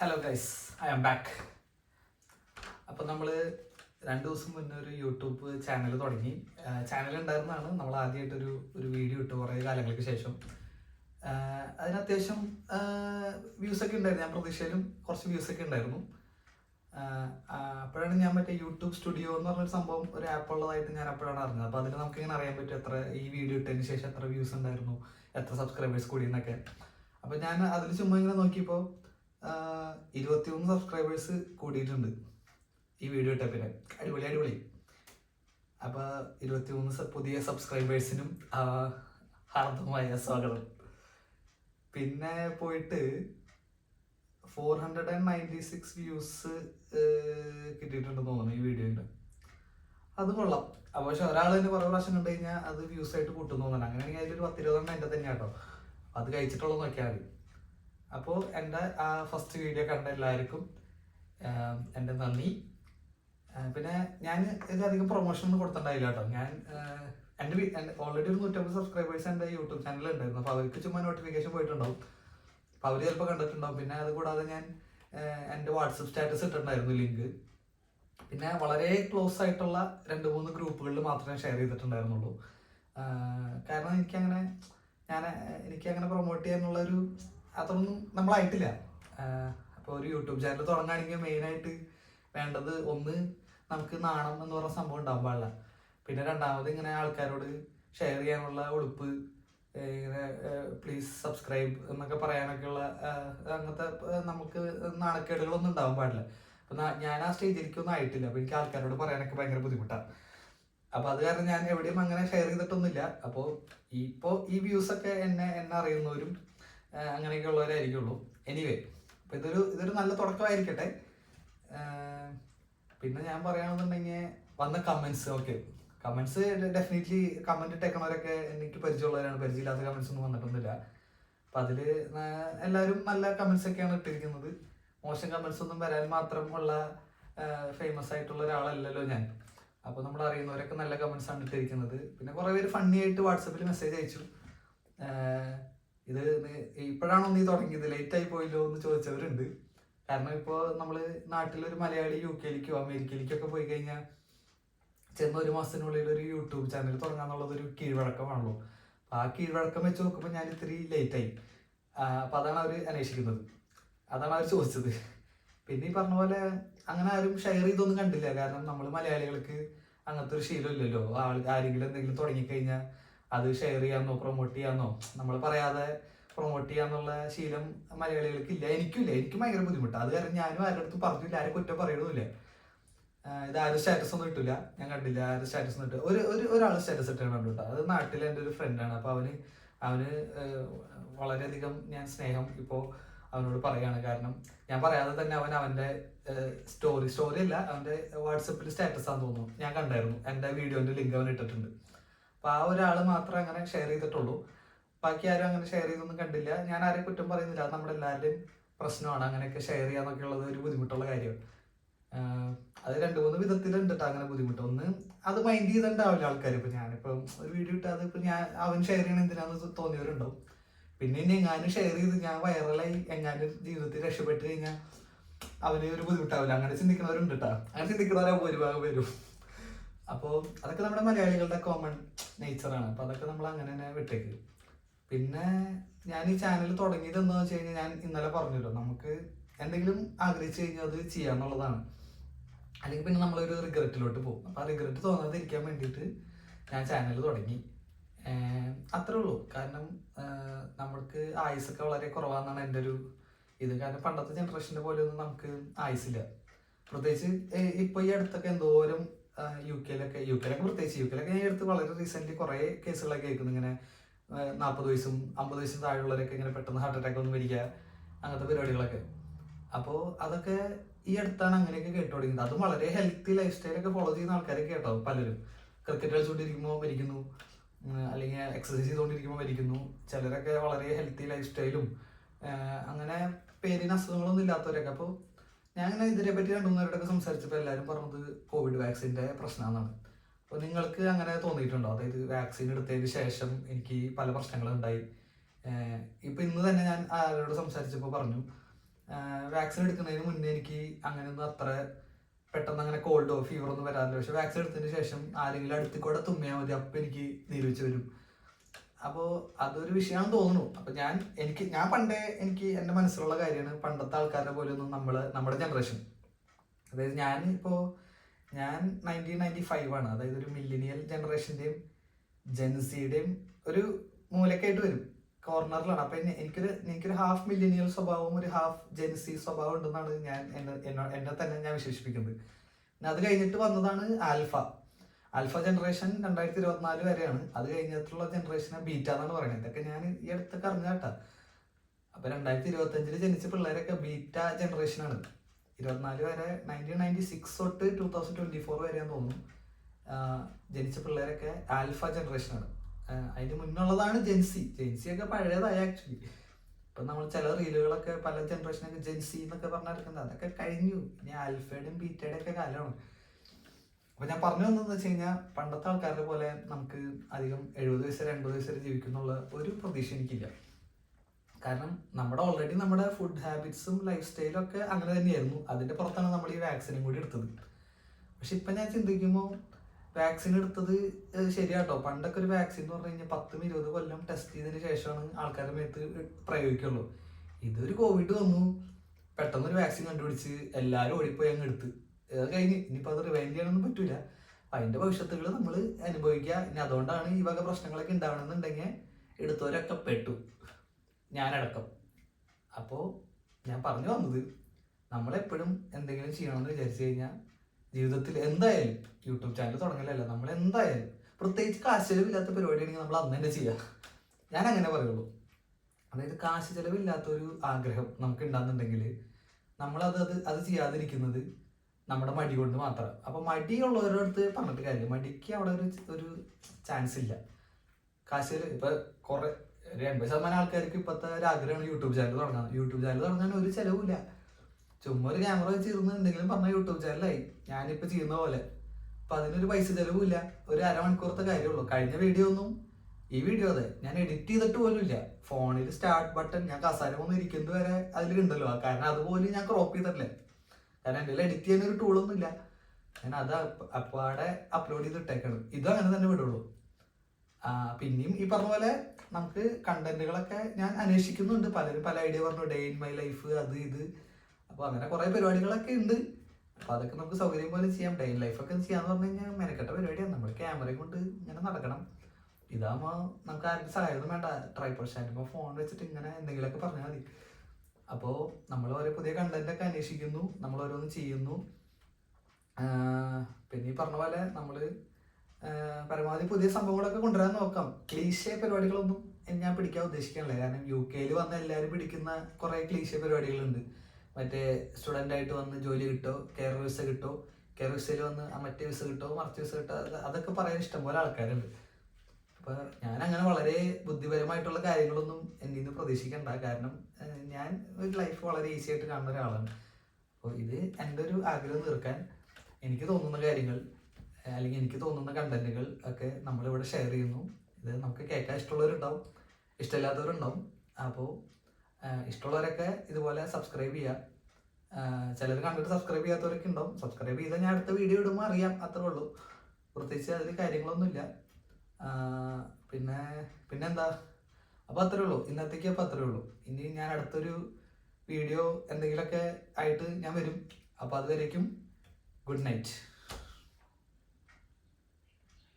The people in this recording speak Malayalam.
Hello guys I am back അപ്പോൾ നമ്മൾ രണ്ട് ദിവസം മുന്നേ ഒരു യൂട്യൂബ് ചാനൽ തുടങ്ങി. ചാനൽ ഉണ്ടായിരുന്നതാണ് നമ്മൾ ആദ്യമായിട്ടൊരു ഒരു വീഡിയോ ഇട്ട് കുറേ കാലങ്ങൾക്ക് ശേഷം. അതിന് അത്യാവശ്യം വ്യൂസ് ഒക്കെ ഉണ്ടായിരുന്നു. ഞാൻ പ്രതീക്ഷയിലും കുറച്ച് വ്യൂസ് ഒക്കെ ഉണ്ടായിരുന്നു. അപ്പോഴാണ് ഞാൻ മറ്റേ യൂട്യൂബ് സ്റ്റുഡിയോ എന്ന് പറഞ്ഞൊരു സംഭവം ഒരു ആപ്പ് ഉള്ളതായിട്ട് ഞാൻ അപ്പോഴാണ് അറിഞ്ഞത്. അപ്പോൾ അതിൽ നമുക്ക് ഇങ്ങനെ അറിയാൻ പറ്റും എത്ര ഈ വീഡിയോ ഇട്ടതിന് ശേഷം എത്ര വ്യൂസ് ഉണ്ടായിരുന്നു എത്ര സബ്സ്ക്രൈബേഴ്സ് കൂടി എന്നൊക്കെ അപ്പോൾ ഞാൻ അതിൽ ചുമ്മാ ഇങ്ങനെ നോക്കിയപ്പോൾ ഇരുപത്തിമൂന്ന് സബ്സ്ക്രൈബേഴ്സ് കൂടിയിട്ടുണ്ട്. ഈ വീഡിയോ ഇട്ടപ്പിന് അടിപൊളി അടിപൊളി. അപ്പോൾ ഇരുപത്തിമൂന്ന് പുതിയ സബ്സ്ക്രൈബേഴ്സിനും ഹാർദമായ സ്വാഗതം. പിന്നെ പോയിട്ട് four hundred and ninety six views കിട്ടിയിട്ടുണ്ടെന്ന് തോന്നുന്നു ഈ വീഡിയോയിൽ അത് കൊള്ളാം. അപ്പോൾ പക്ഷെ ഒരാൾ തന്നെ കുറേ പ്രാവശ്യം കണ്ടു കഴിഞ്ഞാൽ അത് വ്യൂസ് ആയിട്ട് കൂട്ടുന്നു തോന്നുന്നു. അങ്ങനെയാണെങ്കിൽ അതിലൊരു പത്തിരുപതെണ്ണം എന്റെ തന്നെ കേട്ടോ അത് കഴിച്ചിട്ടുള്ളത് നോക്കിയാൽ മതി. അപ്പോൾ എന്റെ ആ ഫസ്റ്റ് വീഡിയോ കണ്ട എല്ലാവർക്കും എന്റെ നന്ദി. പിന്നെ ഞാൻ ഇതധികം പ്രൊമോഷൻ ഒന്നും കൊടുത്തിട്ടുണ്ടായില്ല കേട്ടോ. ഞാൻ എന്റെ ഓൾറെഡി ഒരു നൂറ്റമ്പത് സബ്സ്ക്രൈബേഴ്സ് എന്റെ യൂട്യൂബ് ചാനൽ ഉണ്ടായിരുന്നു അപ്പോൾ അവർക്ക് ചുമ്മാ നോട്ടിഫിക്കേഷൻ പോയിട്ടുണ്ടാവും. അപ്പോൾ അവർ ചിലപ്പോൾ കണ്ടിട്ടുണ്ടാവും. പിന്നെ അത് കൂടാതെ ഞാൻ എന്റെ വാട്സപ്പ് സ്റ്റാറ്റസ് ഇട്ടിട്ടുണ്ടായിരുന്നു ലിങ്ക്. പിന്നെ വളരെ ക്ലോസ് ആയിട്ടുള്ള രണ്ട് മൂന്ന് ഗ്രൂപ്പുകളിൽ മാത്രമേ ഷെയർ ചെയ്തിട്ടുണ്ടായിരുന്നുള്ളൂ. കാരണം എനിക്കങ്ങനെ ഞാൻ എനിക്കങ്ങനെ പ്രൊമോട്ട് ചെയ്യാനുള്ള ഒരു അതൊന്നും നമ്മളായിട്ടില്ല. അപ്പോൾ ഒരു യൂട്യൂബ് ചാനൽ തുടങ്ങുകയാണെങ്കിൽ മെയിനായിട്ട് വേണ്ടത് ഒന്ന് നമുക്ക് നാണം എന്ന് പറഞ്ഞ സംഭവം ഉണ്ടാവാൻ പാടില്ല. പിന്നെ രണ്ടാമത് ഇങ്ങനെ ആൾക്കാരോട് ഷെയർ ചെയ്യാനുള്ള ഉളുപ്പ് ഇങ്ങനെ പ്ലീസ് സബ്സ്ക്രൈബ് എന്നൊക്കെ പറയാനൊക്കെ ഉള്ള അങ്ങനത്തെ നമുക്ക് നാണക്കേടുകളൊന്നും ഉണ്ടാവാൻ പാടില്ല. അപ്പൊ ഞാൻ ആ സ്റ്റേജിലേക്കൊന്നും ആയിട്ടില്ല. അപ്പൊ എനിക്ക് ആൾക്കാരോട് പറയാനൊക്കെ ഭയങ്കര ബുദ്ധിമുട്ടാണ് അപ്പൊ അത് കാരണം ഞാൻ എവിടെയും അങ്ങനെ ഷെയർ ചെയ്തിട്ടൊന്നുമില്ല. അപ്പോൾ ഇപ്പോൾ ഈ വ്യൂസ് ഒക്കെ എന്നെ എന്നെ അറിയുന്നവരും അങ്ങനെയൊക്കെ ഉള്ളവരായിരിക്കുള്ളൂ എനിവേ അപ്പൊ ഇതൊരു ഇതൊരു നല്ല തുടക്കമായിരിക്കട്ടെ. പിന്നെ ഞാൻ പറയുകയാണെന്നുണ്ടെങ്കിൽ വന്ന comments okay comments definitely comment ഇട്ടേക്കണവരൊക്കെ എനിക്ക് പരിചയമുള്ളവരാണ്. പരിചയമില്ലാത്ത കമന്റ്സ് ഒന്നും വന്നിട്ടൊന്നുമില്ല. അപ്പൊ അതിൽ എല്ലാവരും നല്ല കമന്റ്സ് ഒക്കെയാണ് ഇട്ടിരിക്കുന്നത്. മോശം കമന്റ്സ് ഒന്നും വരാൻ മാത്രം ഉള്ള ഫേമസ് ആയിട്ടുള്ള ഒരാളല്ലല്ലോ ഞാൻ. അപ്പോൾ നമ്മൾ അറിയുന്നവരൊക്കെ നല്ല കമന്റ്സ് ആണ് ഇട്ടിരിക്കുന്നത്. പിന്നെ കുറേ പേര് ഫണ്ണി ആയിട്ട് വാട്സപ്പിൽ മെസ്സേജ് അയച്ചു. ഇത് ഇപ്പോഴാണോ നീ തുടങ്ങിയത്? ലേറ്റ് ആയി പോയല്ലോ എന്ന് ചോദിച്ചവരുണ്ട്. കാരണം ഇപ്പോൾ നമ്മൾ നാട്ടിലൊരു മലയാളി യു കെയിലേക്കോ അമേരിക്കയിലേക്കൊക്കെ പോയി കഴിഞ്ഞാൽ ചെന്ന ഒരു മാസത്തിനുള്ളിൽ ഒരു യൂട്യൂബ് ചാനൽ തുടങ്ങാന്നുള്ളത് ഒരു കീഴ്വഴക്കമാണല്ലോ. ആ കീഴ്വഴക്കം വെച്ച് നോക്കുമ്പോൾ ഞാൻ ഇത്തിരി ലേറ്റ് ആയി. അപ്പൊ അതാണ് അവർ അന്വേഷിക്കുന്നത്. അതാണ് അവർ ചോദിച്ചത്. പിന്നെ ഈ പറഞ്ഞ പോലെ അങ്ങനെ ആരും ഷെയർ ചെയ്തൊന്നും കണ്ടില്ല. കാരണം നമ്മൾ മലയാളികൾക്ക് അങ്ങനത്തെ ഒരു ശീലമില്ലല്ലോ ആൾ ആരെങ്കിലും എന്തെങ്കിലും തുടങ്ങിക്കഴിഞ്ഞാൽ അത് ഷെയർ ചെയ്യാന്നോ പ്രൊമോട്ട് ചെയ്യാന്നോ നമ്മൾ പറയാതെ പ്രൊമോട്ട് ചെയ്യാന്നുള്ള ശീലം മലയാളികൾക്ക് ഇല്ല. എനിക്കില്ല എനിക്ക് ഭയങ്കര ബുദ്ധിമുട്ടാണ് അത് കാരണം ഞാനും ആരുടെ അടുത്ത് പറഞ്ഞില്ല. ആരും കുറ്റം പറയണമില്ല ഇത് ആരും സ്റ്റാറ്റസ് ഒന്നും ഇട്ടില്ല ഞാൻ കണ്ടില്ല ആരും സ്റ്റാറ്റസ് ഒന്നും ഇട്ട്. ഒരു ഒരു ഒരാൾ സ്റ്റാറ്റസ് ഇട്ടാണ് കണ്ടു അത് നാട്ടിലെ എന്റെ ഒരു ഫ്രണ്ടാണ് അപ്പോൾ അവന് അവന് വളരെയധികം ഞാൻ സ്നേഹം ഇപ്പോ അവനോട് പറയാണ്. കാരണം ഞാൻ പറയാതെ തന്നെ അവൻ അവന്റെ സ്റ്റോറി സ്റ്റോറി അല്ല അവന്റെ വാട്സപ്പിൽ സ്റ്റാറ്റസ് ആണെന്ന് തോന്നുന്നു. ഞാൻ കണ്ടായിരുന്നു. എന്റെ വീഡിയോന്റെ ലിങ്ക് അവൻ ഇട്ടിട്ടുണ്ട്. അപ്പോൾ ആ ഒരാൾ മാത്രമേ അങ്ങനെ ഷെയർ ചെയ്തിട്ടുള്ളൂ. ബാക്കി ആരും അങ്ങനെ ഷെയർ ചെയ്തൊന്നും കണ്ടില്ല. ഞാൻ ആരെയും കുറ്റം പറയുന്നില്ല. അത് നമ്മുടെ എല്ലാവരുടെയും പ്രശ്നമാണ്. അങ്ങനെയൊക്കെ ഷെയർ ചെയ്യാന്നൊക്കെ ഉള്ളത് ഒരു ബുദ്ധിമുട്ടുള്ള കാര്യം അത് രണ്ട് മൂന്ന് വിധത്തിലുണ്ട് കേട്ടോ അങ്ങനെ ബുദ്ധിമുട്ട്. ഒന്ന് അത് മൈൻഡ് ചെയ്തിട്ടുണ്ടാവില്ല ആൾക്കാർ ഇപ്പൊ ഞാനിപ്പം ഒരു വീഡിയോ ഇട്ട് അത് ഇപ്പൊ ഞാൻ അവൻ ഷെയർ ചെയ്യണം എന്തിനാന്ന് തോന്നിയവരുണ്ടാവും. പിന്നെ ഇനി എങ്ങാനും ഷെയർ ചെയ്ത് ഞാൻ വൈറലായി എങ്ങാനും ജീവിതത്തിൽ രക്ഷപ്പെട്ട് കഴിഞ്ഞാൽ അവന് ഒരു ബുദ്ധിമുട്ടാവില്ല. അങ്ങനെ ചിന്തിക്കുന്നവരുണ്ട് കേട്ടോ അങ്ങനെ ചിന്തിക്കുന്നവരാ ഭൂരിഭാഗം വരും. അപ്പോൾ അതൊക്കെ നമ്മുടെ മലയാളികളുടെ കോമൺ നേച്ചറാണ് അപ്പോൾ അതൊക്കെ നമ്മൾ അങ്ങനെ തന്നെ വിട്ടേക്ക്. പിന്നെ ഞാൻ ഈ ചാനൽ തുടങ്ങിയത് എന്താ വെച്ച് കഴിഞ്ഞാൽ ഞാൻ ഇന്നലെ പറഞ്ഞല്ലോ നമുക്ക് എന്തെങ്കിലും ആഗ്രഹിച്ചു കഴിഞ്ഞാൽ അത് ചെയ്യാന്നുള്ളതാണ് അല്ലെങ്കിൽ പിന്നെ നമ്മളൊരു റിഗ്രറ്റിലോട്ട് പോകും. അപ്പോൾ ആ റിഗ്രറ്റ് തോന്നാതിരിക്കാൻ വേണ്ടിയിട്ട് ഞാൻ ചാനൽ തുടങ്ങി. അത്രേ ഉള്ളൂ. കാരണം നമുക്ക് ആയുസൊക്കെ വളരെ കുറവാണെന്നാണ് എന്റെ ഒരു ഇത്. കാരണം പണ്ടത്തെ ജനറേഷന്റെ പോലെ ഒന്നും നമുക്ക് ആയുസില്ല. പ്രത്യേകിച്ച് ഇപ്പോൾ ഇപ്പൊ ഈ അടുത്തൊക്കെ എന്തോരം യു കെയിലൊക്കെ യു കെയിലൊക്കെ പ്രത്യേകിച്ച് യു കെയിലൊക്കെ ഞാൻ എടുത്ത് വളരെ റീസെന്റ് കുറേ കേസുകളൊക്കെ കേൾക്കുന്നു ഇങ്ങനെ നാൽപ്പത് വയസ്സും അമ്പത് വയസ്സും താഴെയുള്ളവരൊക്കെ ഇങ്ങനെ പെട്ടെന്ന് ഹാർട്ട് അറ്റാക്ക് ഒന്നും വരിക അങ്ങനത്തെ പരിപാടികളൊക്കെ. അപ്പോൾ അതൊക്കെ ഈ അടുത്താണ് അങ്ങനെയൊക്കെ കേട്ടു തുടങ്ങിയത്. അതും വളരെ ഹെൽത്തി ലൈഫ് സ്റ്റൈലൊക്കെ ഫോളോ ചെയ്യുന്ന ആൾക്കാരൊക്കെ കേട്ടോ പലരും. ക്രിക്കറ്റ് കളിച്ചുകൊണ്ടിരിക്കുമ്പോൾ മരിക്കുന്നു അല്ലെങ്കിൽ എക്സസൈസ് ചെയ്തുകൊണ്ടിരിക്കുമ്പോൾ മരിക്കുന്നു. ചിലരൊക്കെ വളരെ ഹെൽത്തി ലൈഫ് സ്റ്റൈലും അങ്ങനെ പേരിന് അസുഖങ്ങളൊന്നും ഇല്ലാത്തവരൊക്കെ. അപ്പോൾ ഞാൻ അങ്ങനെ ഇതിനെ പറ്റി രണ്ടു സംസാരിച്ചപ്പോൾ എല്ലാവരും പറഞ്ഞത് കോവിഡ് വാക്സിന്റെ പ്രശ്നമാണെന്നാണ് അപ്പോൾ നിങ്ങൾക്ക് അങ്ങനെ തോന്നിയിട്ടുണ്ടോ? അതായത് വാക്സിൻ എടുത്തതിന് ശേഷം എനിക്ക് പല പ്രശ്നങ്ങളുണ്ടായി. ഇപ്പം ഇന്ന് തന്നെ ഞാൻ ആരോട് സംസാരിച്ചപ്പോൾ പറഞ്ഞു വാക്സിൻ എടുക്കുന്നതിന് മുന്നേ എനിക്ക് അങ്ങനെയൊന്നും അത്ര പെട്ടെന്ന് അങ്ങനെ കോൾഡോ ഫീവറോ ഒന്നും വരാറില്ല. പക്ഷെ വാക്സിൻ എടുത്തതിന് ശേഷം ആരെങ്കിലും അടുത്ത് കൂടെ തുമ്മിയാൽ മതി. അപ്പം എനിക്ക് നീരുവെച്ച് വരും. അപ്പോൾ അതൊരു വിഷയമാണെന്ന് തോന്നുന്നു. അപ്പോൾ ഞാൻ എനിക്ക് ഞാൻ പണ്ടേ എനിക്ക് എന്റെ മനസ്സിലുള്ള കാര്യമാണ് പണ്ടത്തെ ആൾക്കാരെ പോലെ ഒന്നും നമ്മൾ നമ്മുടെ ജനറേഷൻ അതായത് ഞാൻ ഇപ്പോ ഞാൻ നയന്റീൻ നയന്റി ഫൈവ് ആണ്. അതായത് ഒരു മില്ലിനിയൽ ജനറേഷന്റെയും ജെൻസിയുടെയും ഒരു മൂലക്കായിട്ട് വരും. കോർണറിലാണ്. അപ്പം എനിക്കൊരു എനിക്കൊരു ഹാഫ് മില്ലിനിയൽ സ്വഭാവം ഒരു ഹാഫ് ജെൻസി സ്വഭാവം ഉണ്ടെന്നാണ് ഞാൻ എന്നെ എന്നെ തന്നെ ഞാൻ വിശേഷിപ്പിക്കുന്നത്. പിന്നെ അത് കഴിഞ്ഞിട്ട് വന്നതാണ് ആൽഫ. ആൽഫ ജനറേഷൻ രണ്ടായിരത്തി ഇരുപത്തിനാല് വരെയാണ്. അത് കഴിഞ്ഞിട്ടുള്ള ജനറേഷനെ ബീറ്റ എന്നാണ് പറയുന്നത്. ഇതൊക്കെ ഞാൻ ഈ അടുത്തൊക്കെ അറിഞ്ഞ കേട്ടാ. അപ്പൊ രണ്ടായിരത്തി ഇരുപത്തി അഞ്ചിൽ ജനിച്ച പിള്ളേരൊക്കെ ബീറ്റ ജനറേഷനാണ് ഇരുപത്തിനാല് വരെ നയന്റീൻ നയന്റി സിക്സ് തൊട്ട് ടൂ തൗസൻഡ് ട്വന്റി ഫോർ വരെയാന്ന് തോന്നുന്നു. ജനിച്ച പിള്ളേരൊക്കെ ആൽഫ ജനറേഷനാണ് അതിന് മുന്നുള്ളതാണ് ജെൻസി ജെൻസി ഒക്കെ പഴയതായ ആക്ച്വലി ഇപ്പൊ നമ്മൾ ചില റീലുകളൊക്കെ പല ജനറേഷനൊക്കെ ജെൻസി എന്നൊക്കെ പറഞ്ഞെടുക്കുന്നത് അതൊക്കെ കഴിഞ്ഞു. ഇനി ആൽഫയുടെയും ബീറ്റയുടെ ഒക്കെ കാലമാണ്. അപ്പൊ ഞാൻ പറഞ്ഞു വന്നതെന്ന് വെച്ച് കഴിഞ്ഞാൽ പണ്ടത്തെ ആൾക്കാരുടെ പോലെ നമുക്ക് അധികം എഴുപത് വയസ്സ് വരെ എൺപത് വയസ്സ് വരെ ജീവിക്കുന്നുള്ള ഒരു പ്രതീക്ഷ എനിക്കില്ല. കാരണം നമ്മുടെ ഓൾറെഡി നമ്മുടെ ഫുഡ് ഹാബിറ്റ്സും ലൈഫ് സ്റ്റൈലും ഒക്കെ അങ്ങനെ തന്നെയായിരുന്നു. അതിന്റെ പുറത്താണ് നമ്മൾ ഈ വാക്സിനും കൂടി എടുത്തത്. പക്ഷെ ഇപ്പൊ ഞാൻ ചിന്തിക്കുമ്പോൾ വാക്സിൻ എടുത്തത് ശരിയാട്ടോ. പണ്ടൊക്കെ ഒരു വാക്സിൻ എന്ന് പറഞ്ഞു കഴിഞ്ഞാൽ പത്തും ഇരുപത് കൊല്ലം ടെസ്റ്റ് ചെയ്തതിന് ശേഷമാണ് ആൾക്കാരുടെ മേത്ത് പ്രയോഗിക്കുള്ളൂ. ഇതൊരു കോവിഡ് വന്നു. പെട്ടെന്ന് ഒരു വാക്സിൻ കണ്ടുപിടിച്ച് എല്ലാവരും ഓടിപ്പോയി അങ്ങ് എടുത്ത്. കഴിഞ്ഞ് ഇനിയിപ്പോൾ അത് റിവൈൻഡ് ചെയ്യാനൊന്നും പറ്റൂല. അതിന്റെ ഭവിഷ്യത്തുകൾ നമ്മൾ അനുഭവിക്കുക ഇനി അതുകൊണ്ടാണ് ഈ വക പ്രശ്നങ്ങളൊക്കെ ഉണ്ടാവണമെന്നുണ്ടെങ്കിൽ എടുത്തവരൊക്കെ പെട്ടു. ഞാനടക്കം. അപ്പോൾ ഞാൻ പറഞ്ഞു വന്നത് നമ്മളെപ്പോഴും എന്തെങ്കിലും ചെയ്യണമെന്ന് വിചാരിച്ചു കഴിഞ്ഞാൽ ജീവിതത്തിൽ എന്തായാലും യൂട്യൂബ് ചാനൽ തുടങ്ങലല്ല നമ്മൾ എന്തായാലും പ്രത്യേകിച്ച് കാശ് ചെലവില്ലാത്ത പരിപാടിയാണെങ്കിൽ നമ്മൾ അന്ന് തന്നെ ചെയ്യുക ഞാൻ അങ്ങനെ പറയുള്ളൂ. അതായത് കാശ് ചെലവില്ലാത്തൊരു ആഗ്രഹം നമുക്ക് ഉണ്ടാകുന്നുണ്ടെങ്കിൽ നമ്മളത് അത് അത് ചെയ്യാതിരിക്കുന്നത് നമ്മുടെ മടി കൊണ്ട് മാത്രം. അപ്പൊ മടിയുള്ളവരുടെ അടുത്ത് പറഞ്ഞിട്ട് കാര്യം മടിക്ക് അവിടെ ഒരു ഒരു ചാൻസ് ഇല്ല. കാശ് ഇപ്പൊ കുറെ ഒരു എൺപത് ശതമാനം ആൾക്കാർക്ക് ഇപ്പോഴത്തെ ഒരു ആഗ്രഹമാണ് യൂട്യൂബ് ചാനൽ തുടങ്ങാൻ. യൂട്യൂബ് ചാനൽ തുടങ്ങാൻ ഒരു ചെലവില്ല ചുമ്മാ ഒരു ക്യാമറ വെച്ചിരുന്ന് എന്തെങ്കിലും പറഞ്ഞാൽ യൂട്യൂബ് ചാനലായി ഞാനിപ്പോ ചെയ്യുന്ന പോലെ. അപ്പൊ അതിനൊരു പൈസ ചെലവില്ല ഒരു അരമണിക്കൂറത്തെ കാര്യമുള്ളൂ. കഴിഞ്ഞ വീഡിയോ ഒന്നും ഈ വീഡിയോ അതെ. ഞാൻ എഡിറ്റ് ചെയ്തിട്ട് പോലും ഇല്ല. ഫോണിൽ സ്റ്റാർട്ട് ബട്ടൺ ഞാൻ കസാര ഒന്ന് ഇരിക്കുന്നത് വരെ അതിലുണ്ടല്ലോ കാരണം അതുപോലും ഞാൻ ക്രോപ്പ് ചെയ്തിട്ടില്ല. കാരണം എന്റെ എഡിറ്റ് ചെയ്യുന്ന ഒരു ടൂളൊന്നും ഇല്ല ഞാൻ അത് അപ്പ- അപ്പാടെ അപ്ലോഡ് ചെയ്ത് ഇട്ടേക്കണം ഇതും അങ്ങനെ തന്നെ വിടുള്ളൂ. പിന്നെയും ഈ പറഞ്ഞ പോലെ നമുക്ക് കണ്ടന്റുകളൊക്കെ ഞാൻ അന്വേഷിക്കുന്നുണ്ട്. പലരും പല ഐഡിയ പറഞ്ഞു ഡേ ഇൻ മൈ ലൈഫ് അത് ഇത്. അപ്പൊ അങ്ങനെ കുറെ പരിപാടികളൊക്കെ ഉണ്ട്. അപ്പൊ അതൊക്കെ നമുക്ക് സൗകര്യം പോലെ ചെയ്യാം. ഡേ ഇൻ ലൈഫൊക്കെ ചെയ്യാന്ന് പറഞ്ഞു കഴിഞ്ഞാൽ മെനക്കെട്ട പരിപാടിയാണ്. നമ്മൾ ക്യാമറയും കൊണ്ട് ഇങ്ങനെ നടക്കണം. ഇതാകുമ്പോൾ നമുക്ക് ആർക്കും സഹായം വേണ്ട. ട്രൈപ്പോൾ സ്റ്റാൻഡുമ്പോൾ ഫോൺ വെച്ചിട്ട് ഇങ്ങനെ എന്തെങ്കിലുമൊക്കെ പറഞ്ഞാൽ മതി. അപ്പോൾ നമ്മൾ ഓരോ പുതിയ കണ്ടന്റ് ഒക്കെ അന്വേഷിക്കുന്നു നമ്മൾ ഓരോന്ന് ചെയ്യുന്നു. പിന്നെ ഈ പറഞ്ഞ പോലെ നമ്മൾ പരമാവധി പുതിയ സംഭവങ്ങളൊക്കെ കൊണ്ടുവരാൻ നോക്കാം. ക്ലീശേ പരിപാടികളൊന്നും ഞാൻ പിടിക്കാൻ ഉദ്ദേശിക്കണില്ല കാരണം യു കെയിൽ വന്ന എല്ലാവരും പിടിക്കുന്ന കുറേ ക്ലീശേ പരിപാടികളുണ്ട്. മറ്റേ സ്റ്റുഡന്റ് ആയിട്ട് വന്ന് ജോലി കിട്ടോ കെയർ വിസ കിട്ടോ കെയർ വിസയിൽ വന്ന് മറ്റേ വിസ കിട്ടോ മറിച്ച് വിസ കിട്ടോ അതൊക്കെ പറയാൻ ഇഷ്ടംപോലെ ആൾക്കാരുണ്ട്. അപ്പൊ ഞാൻ അങ്ങനെ വളരെ ബുദ്ധിപരമായിട്ടുള്ള കാര്യങ്ങളൊന്നും എന്നിൽ നിന്ന് പ്രതീക്ഷിക്കണ്ട. കാരണം ഞാൻ ഒരു ലൈഫ് വളരെ ഈസി ആയിട്ട് കാണുന്ന ഒരാളാണ്. അപ്പോൾ ഇത് എന്റെ ഒരു ആഗ്രഹം തീർക്കാൻ എനിക്ക് തോന്നുന്ന കാര്യങ്ങൾ അല്ലെങ്കിൽ എനിക്ക് തോന്നുന്ന കണ്ടന്റുകൾ ഒക്കെ നമ്മളിവിടെ ഷെയർ ചെയ്യുന്നു. ഇത് നമുക്ക് കേൾക്കാൻ ഇഷ്ടമുള്ളവരുണ്ടാവും ഇഷ്ടമില്ലാത്തവരുണ്ടാവും. അപ്പോൾ ഇഷ്ടമുള്ളവരൊക്കെ ഇതുപോലെ സബ്സ്ക്രൈബ് ചെയ്യുക ചിലർ കണ്ടിട്ട് സബ്സ്ക്രൈബ് ചെയ്യാത്തവരൊക്കെ ഉണ്ടാവും. സബ്സ്ക്രൈബ് ചെയ്താൽ ഞാൻ അടുത്ത വീഡിയോ ഇടുമ്പോൾ അറിയാം അത്രേ ഉള്ളൂ. പ്രത്യേകിച്ച് അതിൽ കാര്യങ്ങളൊന്നുമില്ല. പിന്നെ പിന്നെന്താ? അപ്പോൾ അത്രേ ഉള്ളൂ. ഇന്നത്തേക്ക് അപ്പോൾ അത്രേ ഉള്ളൂ. ഇനി ഞാൻ അടുത്തൊരു വീഡിയോ എന്തെങ്കിലുമൊക്കെ ആയിട്ട് ഞാൻ വരും. അപ്പോൾ അതുവരേക്കും ഗുഡ് നൈറ്റ്.